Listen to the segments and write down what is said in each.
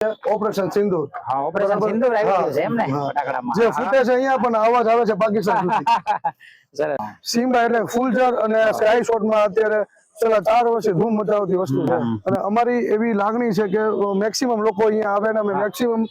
Operation સિંદૂર. હા operation. સિંદૂર આવી ગયું છે એમ ને ફટાકડામાં. જે ફૂટે છે અહીંયા પણ અવાજ આવે છે પાકિસ્તાન સુધી. સરસ. સીમા એટલે ફૂલઝર અને સ્કાય શોટમાં અત્યારે છેલ્લા ચાર વર્ષે ધૂમ મચાવતી વસ્તુ છે. અને અમારી એવી લાગણી છે કે મેક્સિમમ લોકો અહીંયા આવે ને અમે મેક્સિમમ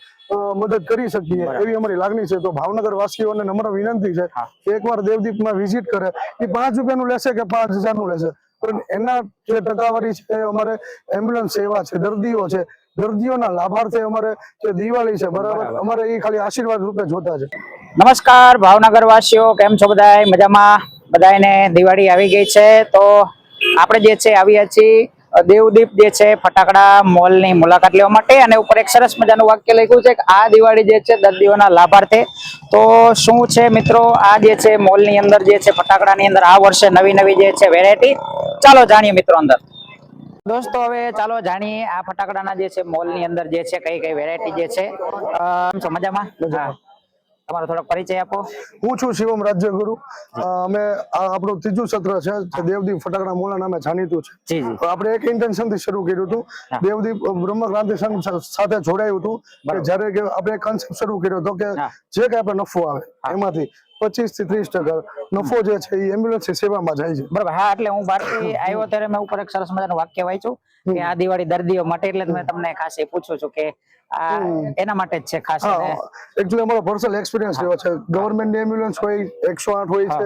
મદદ કરી શકીએ. એવી અમારી લાગણી છે. તો ભાવનગર વાસીઓને નમ્ર વિનંતી છે કે એકવાર દેવદીપમાં વિઝિટ કરે. એ પાંચ રૂપિયાનું લેશે કે પાંચ હજારનું લેશે? પણ એના જે ટકાવારી છે અમારે એમ્બ્યુલન્સ સેવા છે દર્દીઓ છે દર્દીઓના લાભાર્થે અમારે જે દિવાળી છે બરાબર? અમારે એ ખાલી આશીર્વાદ રૂપે જોતા છે. નમસ્કાર ભાવનગર વાસીઓ કેમ છો બધા મજામાં? બધા દિવાળી આવી ગઈ છે તો આપણે જે છે આવ્યા છીએ દેવદીપ જે છે ફટાકડા મોલની મુલાકાત લેવા માટે અને ઉપર એક સરસ મજાનું વાક્ય લખ્યું છે કે આ દિવાળી જે છે દર્દીઓના લાભાર્થે. તો શું છે મિત્રો આ જે છે મોલની અંદર જે છે ફટાકડાની અંદર આ વર્ષે નવી નવી જે છે વેરાયટી ચાલો જાણીએ મિત્રો અંદર. દોસ્તો હવે ચાલો જાણીએ આ ફટાકડાના જે છે મોલની અંદર જે છે કઈ કઈ વેરાયટી જે છે. મજામાં? તમારો થોડો પરિચય આપો. હું છું શિવમ રાજ્યગુરુ. અમે આપણું ત્રીજું સત્ર છે જે દેવદીપ ફટાકડા મોલા નામે જાણીતું છે. આપણે એક ઇન્ટેન્શનથી શરૂ કર્યું હતું. દેવદીપ બ્રહ્મ ક્રાંતિ સંઘ સાથે જોડાયું હતું. કે જ્યારે આપણે કન્સેપ્ટ શરૂ કર્યો હતો કે જે કઈ આપણે નફો આવે એમાંથી પચીસથી ત્રીસ ટકા નફો જે છે એ એમ્બ્યુલન્સ સેવામાં જાય છે. બરાબર હા એટલે હું બહારથી આવ્યો ત્યારે મેં ઉપર એક સરસ મજાનું વાક્ય વાંચ્યું કે આ દિવાળી દર્દીઓ માટે એટલે મેં તમને ખાસ એ પૂછું છું કે આ એના માટે જ છે ખાસ એકચ્યુઅલી અમારો પર્સનલ એક્સપિરિયન્સ રહ્યો છે. ગવર્મેન્ટ એમ્બ્યુલન્સ હોય એકસો આઠ હોય છે.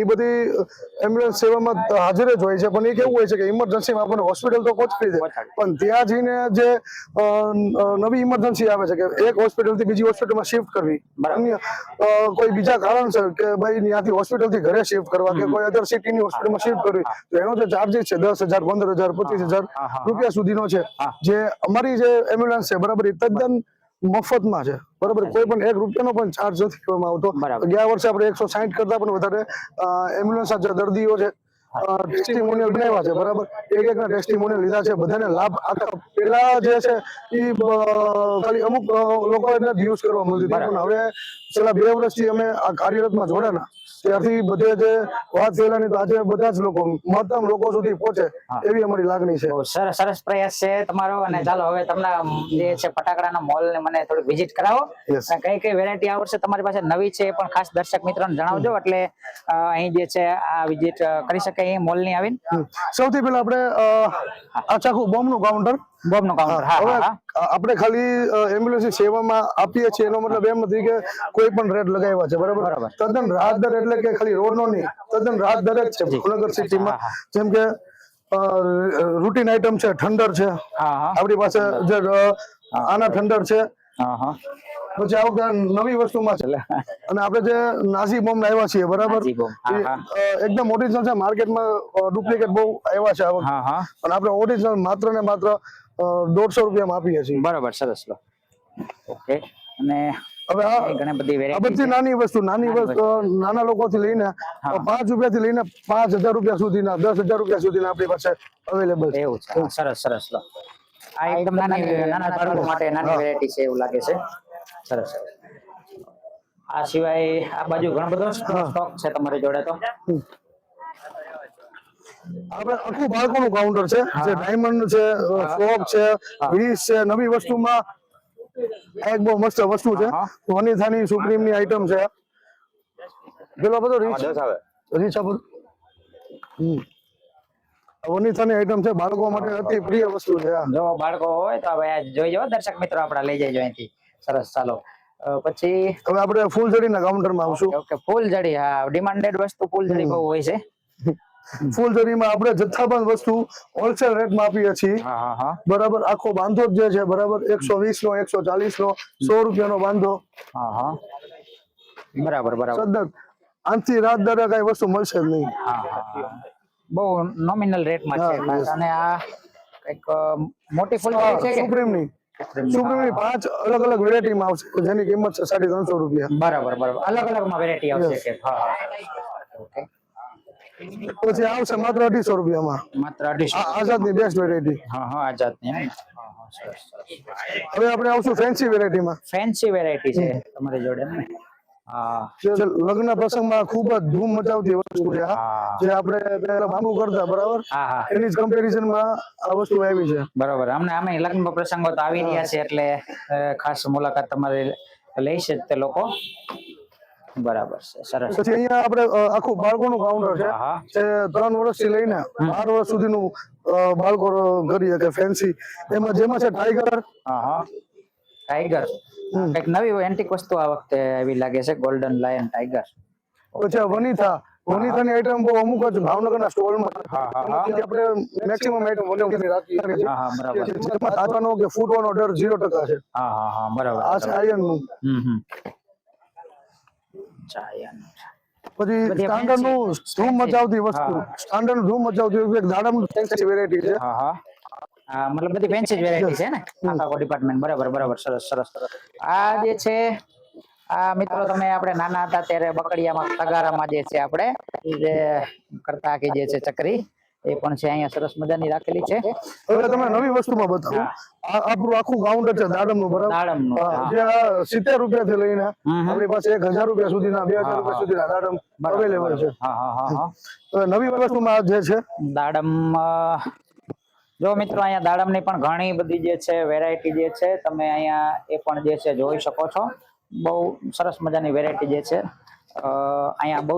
એ બધી એમ્બ્યુલન્સ સેવામાં હાજર જ હોય છે. પણ એ કેવું હોય છે કે ઇમરજન્સીમાં આપણને હોસ્પિટલ તો પહોંચી દે. પણ ત્યાં જઈને જે નવી ઇમરજન્સી આવે છે કે એક હોસ્પિટલથી બીજી હોસ્પિટલમાં શિફ્ટ કરવી. અન્ય કોઈ બીજા કારણસર કે ભાઈ ત્યાંથી હોસ્પિટલથી ઘરે શિફ્ટ કરવા કે કોઈ અધર સિટીની હોસ્પિટલમાં શિફ્ટ કરવી. તો એનો જે ચાર્જિસ છે દસ હજાર પંદર હજાર પચીસ હજાર. રૂપિયા સુધીનો છે. જે અમારી જે એમ્બ્યુલન્સ છે બરાબર એ તદ્દન મફતમાં છે. બરાબર? કોઈ પણ એક રૂપિયાનો પણ ચાર્જ નથી કરવામાં આવતો. ગયા વર્ષે આપણે એકસો સાઠ કરતા પણ વધારે એમ્બ્યુલન્સ દર્દીઓ છે. ટેસ્ટિમોનિયલ બનાવ્યા છે બરાબર? એક એકના ટેસ્ટિમોનિયલ લીધા છે બધાને લાભ. આખા પેલા જે છે એ ખાલી અમુક લોકો એને યુઝ કરવા મળતી હતી. પણ હવે છેલ્લા બે વર્ષથી અમે આ કાર્યરતમાં જોડાના. ત્યારથી બધે જે વાત થયેલાની તો આજે બધા જ લોકો મહત્તમ લોકો સુધી પહોંચે એવી અમારી લાગણી છે. સરસ સરસ પ્રયાસ છે તમારો. અને ચાલો હવે તમને જે છે ફટાકડાના મોલ ને મને થોડીક વિઝિટ કરાવો. અને કઈ કઈ વેરાયટી આ વર્ષે તમારી પાસે નવી છે એ પણ ખાસ દર્શક મિત્રોને જણાવજો. એટલે અહીં જે છે આ વિઝિટ કરી શકે અહીં મોલની આવીને સૌથી પહેલા આપણે અચ્છા આ ચાખું બોમ્બનું કાઉન્ટર બોમ્બનું કાઉન્ટર હા આપણે ખાલી એમ્બ્યુલન્સ સેવામાં આપીએ છીએ. એનો મતલબ એમ નથી કે કોઈ પણ રેટ લગાવ્યા છે બરાબર. તદ્દન રાહત દર એટલે કે ખાલી રોડ નો નહીં તદ્દન રાહત દર જ છે ભાવનગર સિટીમાં. જેમ કે રૂટીન આઈટમ છે ઠંડર છે. હા હા. આપણી પાસે જે આના ઠંડર છે. હા હા. પછી આ વખતે નવી વસ્તુમાં છે. અને આપણે જે નાસી બોમ્બ લાવ્યા છીએ બરાબર? એકદમ ઓરિજિનલ છે. માર્કેટમાં ડુપ્લિકેટ બહુ આવ્યા છે આ વખતે. અને આપણે ઓરિજિનલ માત્ર ને માત્ર દોઢસો રૂપિયામાં આપીએ છીએ. બરાબર સરસ. લો. ઓકે. અને હવે ઘણી બધી વેરાયટી બધી નાની વસ્તુ નાની વસ્તુ નાના લોકો થી લઈને પાંચ રૂપિયા થી લઈને પાંચ હજાર રૂપિયા સુધીના દસ હજાર રૂપિયા સુધીના આપણી પાસે અવેલેબલ છે. એવું છે. સરસ સરસ. આ એકદમ નાની નાના બાળકો માટે નાની વેરાયટી છે એવું લાગે છે. સરસ સરસ. આ સિવાય આ બાજુ ઘણો બધો સ્ટોક છે તમારી જોડે તો. આપણે આખું બાળકોનું કાઉન્ટર છે જે ડાયમંડ છે ફ્રોક છે વીસ છે નવી વસ્તુમાં એક બહુ મસ્ત વસ્તુ છે. ધોની થાની સુપ્રીમની આઈટમ છે. પેલો બધો રીચ રીચ આપો. હમ. વની થાની આઈટમ છે બાળકો માટે અતિ પ્રિય વસ્તુ છે જો બાળકો હોય તો હવે આ જોઈ જવા દર્શક મિત્રો આપડા લઈ જાય અહીંથી. સરસ ચાલો. પછી હવે આપણે ફૂલ જડીના કાઉન્ટરમાં આવશું. ઓકે ફૂલ જડી હા ડિમાન્ડેડ વસ્તુ ફૂલ જડી બહુ હોય છે. ફૂલ જરીમાં આપણે જથ્થાબંધ વસ્તુ હોલસેલ રેટમાં આપીએ છીએ. બરાબર આખો બાંધો જે છે બરાબર એકસો વીસ નો એકસો ચાલીસ નો સો રૂપિયાનો બાંધો બરાબર બરાબર. સદન આનથી રાત દરે કઈ વસ્તુ મળશે જ નહીં. બહુ નોમિનલ રેટમાં છે. અને આ કંઈક મોટી ફૂલ છે સુપ્રીમની સુપ્રીમની પાંચ અલગ અલગ વેરાયટી માં આવશે. જેની કિંમત છે સાડી ત્રણસો રૂપિયા. બરાબર બરાબર. અલગ અલગમાં વેરાયટી આવશે કે હા. પછી આવશે માત્ર અઢીસો રૂપિયામાં. માત્ર અઢીસો. આઝાદ આઝાદની બેસ્ટ વેરાયટી હા હા આઝાદ ને? હવે આપણે આવશું ફેન્સી વેરાયટીમાં ફેન્સી વેરાયટી છે તમારી જોડે ને? લગ્ન પ્રસંગમાં ખૂબ જ ધૂમ મચાવતી વસ્તુ છે જે આપણે પહેલા ભાંગુ કરતા બરાબર? એની જ કમ્પેરિઝનમાં આ વસ્તુ આવી છે. બરાબર. અમને આમે લગ્ન પ્રસંગો તો આવી રહ્યા છે એટલે ખાસ મુલાકાત તમારે લઈશે તે લોકો. બરાબર છે સરસ. પછી અહીંયા આપણે આખું બાળકોનું કાઉન્ટર છે. જે ત્રણ વર્ષથી લઈને બાર વર્ષ સુધીનું બાળકો કરી શકે ફેન્સી એમાં જેમાં છે ટાઈગર હા હા. ટાઈગર કંઈક નવી એન્ટિક વસ્તુ આ વખતે એવી લાગે છે ગોલ્ડન લાયન ટાઈગર અચ્છા વનિતા. વનિતાની આઈટમ બહુ અમુક જ ભાવનગરના સ્ટોલમાં હા, હા, હા. આપણે મેક્સિમમ આઈટમ વનિતાની છીએ. હા હા બરાબર જેમાં દાદાનો કે ફૂટવાનો ડર ઝીરો ટકા છે. હા હા હા બરાબર આ છે નું. હમ હમ. ચાયન પછી સ્ટાન્ડર્ડનું ધૂમ મચાવતી વસ્તુ. સ્ટાન્ડર્ડનું ધૂમ મચાવતી એક દાડમ ફેન્સી વેરાયટી છે. હા હા. મતલબ બધી ફેન્સી જ વેરાયટી છે ને? આખા ડિપાર્ટમેન્ટ બરાબર બરાબર સરસ સરસ આ જે છે આ મિત્રો તમે આપણે નાના હતા ત્યારે બકડિયામાં તગારામાં જે છે આપણે જે કરતા કે જે છે ચકરી એ પણ છે અહીંયા સરસ મજાની રાખેલી છે. એટલે તમે નવી વસ્તુમાં બતાવો. આપણું આખું કાઉન્ટર છે દાડમનું બરાબર? દાડમનું, હા, હા. જે સિત્તેર રૂપિયા થી લઈને આપણી પાસે એક હજાર રૂપિયા સુધીના બે હજાર રૂપિયા સુધીના દાડમ અવેલેબલ છે. હા હા હા હા. નવી વસ્તુમાં જે છે? દાડમ જો મિત્રો અહીંયા દાડમની પણ ઘણી બધી જે છે વેરાયટી જે છે તમે અહીંયા એ પણ જે છે જોઈ શકો છો. બહુ સરસ મજાની વેરાયટી જે છે. અહીંયા બહુ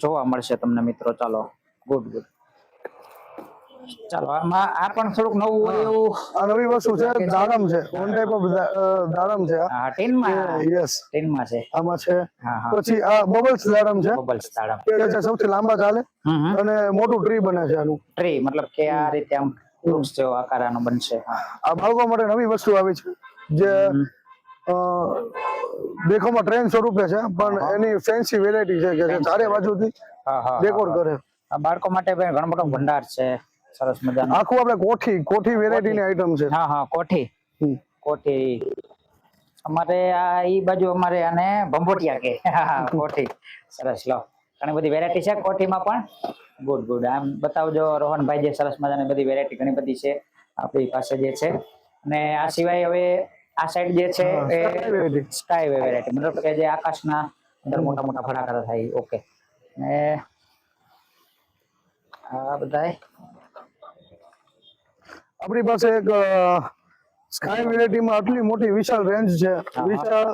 જોવા મળશે તમને મિત્રો ચાલો. ગુડ ગુડ ચાલો આમાં આ પણ થોડુંક નવું હોય એવું? આ નવી વસ્તુ છે દાડમ છે. ઓન ટાઈપ ઓફ દાડમ છે હા. ટીનમાં? યસ ટીનમાં છે. આમાં છે. પછી આ બબલ્સ દાડમ છે. બબલ્સ દાડમ. એ સૌથી લાંબા ચાલે. અને મોટું ટ્રી બને છે આનું. ટ્રી મતલબ કે આ રીતે આમ વૃક્ષ જેવો આકાર આનો બનશે આ બાળકો માટે નવી વસ્તુ આવી છે જે દેખોમાં ટ્રેન સ્વરૂપે છે પણ એની ફેન્સી વેરાયટી છે કે ચારે બાજુથી ડેકોર કરે. આ બાળકો માટે પણ ઘણો મોટો ભંડાર છે સરસ મજાનો. આખું આપણે કોઠી કોઠી વેરાયટી ની આઈટમ છે. હા હા કોઠી. કોઠી. અમારે આ ઈ બાજુ અમારે આને ભંભોટિયા કે. હા, કોઠી. સરસ લો. ઘણી બધી વેરાયટી છે. કોઠીમાં પણ ગુડ ગુડ આમ બતાવજો રોહનભાઈ જે સરસ મજાની બધી વેરાયટી ઘણી બધી છે આપણી પાસે જે છે. અને આ સિવાય હવે આ સાઈડ જે છે એ. સ્કાય વેરાયટી મતલબ કે જે આકાશના અંદર મોટા મોટા ભડાકા થાય ઓકે. ને આ બધાય. આપણી પાસે એક સ્કાય વેરાયટી માં આટલી મોટી વિશાળ રેન્જ છે. વિશાળ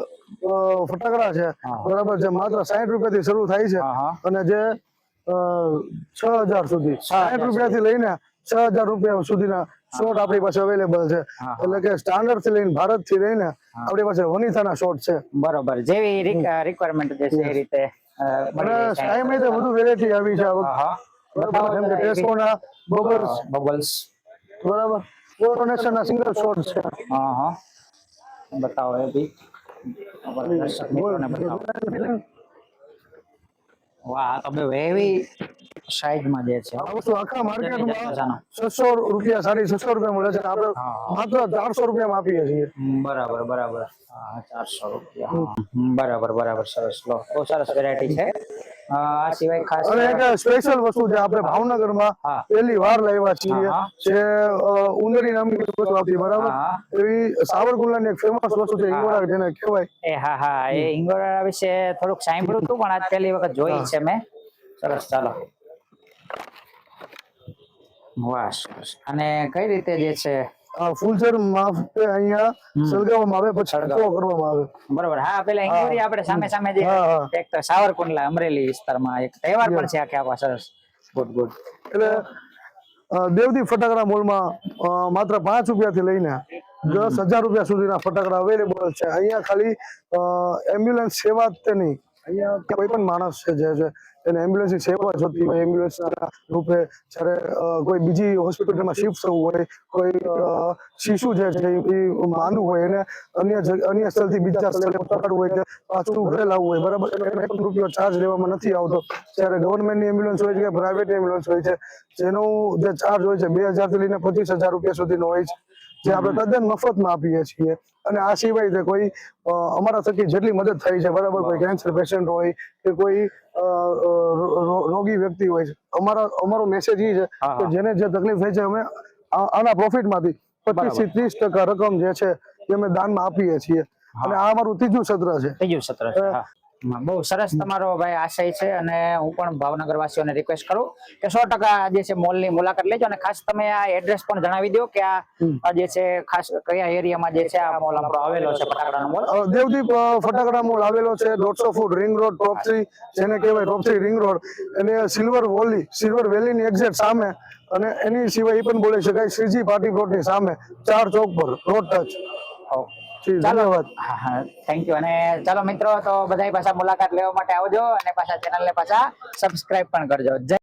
ફટાકડા છે. બરાબર છે. માત્ર સાહીઠ રૂપિયા થી શરૂ થાય છે. અને જે છ હજાર સુધી. સાહીઠ રૂપિયા થી લઈને છ હજાર રૂપિયા સુધીના શોટ આપણી પાસે અવેલેબલ છે. એટલે કે સ્ટાન્ડર્ડથી લઈને ભારતથી લઈને આપણી પાસે વનિતાના શોટ છે. બરોબર. જેવી રિક્વાયરમેન્ટ જે છે એ રીતે અને જાય તો વધુ વેરાયટી આવી છે. બરાબર જેમ કે ટેસ્કોના બબલ્સ બબલ્સ બરાબર. કોરોનેશન ના સિંગલ શોટ છે. હા હા. બતાવો એ બી. અમારા દર્શક મિત્રોને બતાવો વાહ આ તો સાઈઝમાં જે છે. આ વસ્તુ આખા માર્કેટમાં રૂપિયા સાડી છસો રૂપિયા મળે છે આપણે. માત્ર ચારસો રૂપિયામાં આપીએ છીએ. બરાબર બરાબર. હા રૂપિયા. બરાબર બરાબર સરસ. લો બહુ સરસ વેરાયટી છે. આ સિવાય ખાસ અને એક સ્પેશિયલ વસ્તુ છે આપણે ભાવનગરમાં પહેલી વાર લાવ્યા છીએ હા, હા. જે ઉંદરી નામની વસ્તુ આવતી બરાબર. એવી સાવરકુંડલાની એક ફેમસ વસ્તુ છે ઈંગોરા જેને કહેવાય. એ હા હા એ હિંગોળા વિશે થોડુંક સાંભળ્યું હતું પણ આજ પહેલી વખત જોઈ છે મેં. સરસ ચાલો. વાહ સરસ. અને કઈ રીતે જે છે? આ ફૂલચર માફે અહીંયા સળગાવવામાં આવે પછી. સળગાવ કરવામાં આવે. બરોબર. હા પેલા હિંગોળી આપણે સામે સામે જે. એક તો સાવરકુંડલા અમરેલી વિસ્તારમાં એક તહેવાર પણ છે આખે આખા સરસ. ગુડ ગુડ એટલે દેવદી ફટાકડા મોલમાં માત્ર પાંચ રૂપિયાથી લઈને દસ હજાર રૂપિયા સુધીના ફટાકડા અવેલેબલ છે. અહીંયા ખાલી એમ્બ્યુલન્સ સેવા જ તે નહીં. અહીંયા કોઈ પણ માણસ છે જે છે એને એમ્બ્યુલન્સની સેવા જોતી હોય એમ્બ્યુલન્સના રૂપે જ્યારે કોઈ બીજી હોસ્પિટલમાં શિફ્ટ થવું હોય, કોઈ શિશુ જે છે, એ માંદું હોય, એને અન્ય અન્ય સ્થળથી બીજા સ્થળે પકડવું હોય કે પાછું ઘરે લાવવું હોય, બરાબર? એને રૂપિયો ચાર્જ લેવામાં નથી આવતો. ત્યારે ગવર્મેન્ટની એમ્બ્યુલન્સ હોય છે કે પ્રાઇવેટ એમ્બ્યુલન્સ હોય છે, જેનું જે ચાર્જ હોય છે, બે હજારથી લઈને પચીસ હજાર રૂપિયા સુધીનો હોય છે. જે આપણે તદ્દન મફતમાં આપીએ છીએ. અને આ સિવાય તે કોઈ અમારા થકી જેટલી મદદ થઈ છે બરાબર કોઈ કેન્સર પેશન્ટ હોય કે કોઈ રોગી વ્યક્તિ હોય છે અમારા અમારો મેસેજ એ છે કે જેને જે તકલીફ થઈ છે અમે આ- આના પ્રોફિટમાંથી પચીસથી ત્રીસ ટકા રકમ જે છે એ અમે દાનમાં આપીએ છીએ. અને આ અમારું ત્રીજું સત્ર છે. ત્રીજું સત્ર બહુ સરસ તમારો ભાઈ આશય છે અને હું પણ ભાવનગર વાસીઓને રિક્વેસ્ટ કરું કે સો ટકા જે છે મોલની મુલાકાત લેજો અને ખાસ તમે આ એડ્રેસ પણ જણાવી દો કે આ જે છે ખાસ કયા એરિયામાં જે છે આ મોલ આપણો આવેલો છે ફટાકડાનો મોલ દેવદીપ ફટાકડા મોલ આવેલો છે દોઢસો feet ring road top three જેને કહેવાય ટોપ થ્રી રિંગ રોડ અને સિલ્વર વોલી સિલ્વર વેલીની એક્ઝેક્ટ સામે અને એની સિવાય એ પણ બોલી શકાય શ્રીજી પાટી પ્લોટની સામે ચાર ચોક પર રોડ ટચ હા થેન્ક યુ અને ચાલો મિત્રો તો બધા પાછા મુલાકાત લેવા માટે આવજો અને પાછા ચેનલ ને પાછા સબસ્ક્રાઇબ પણ કરજો. જય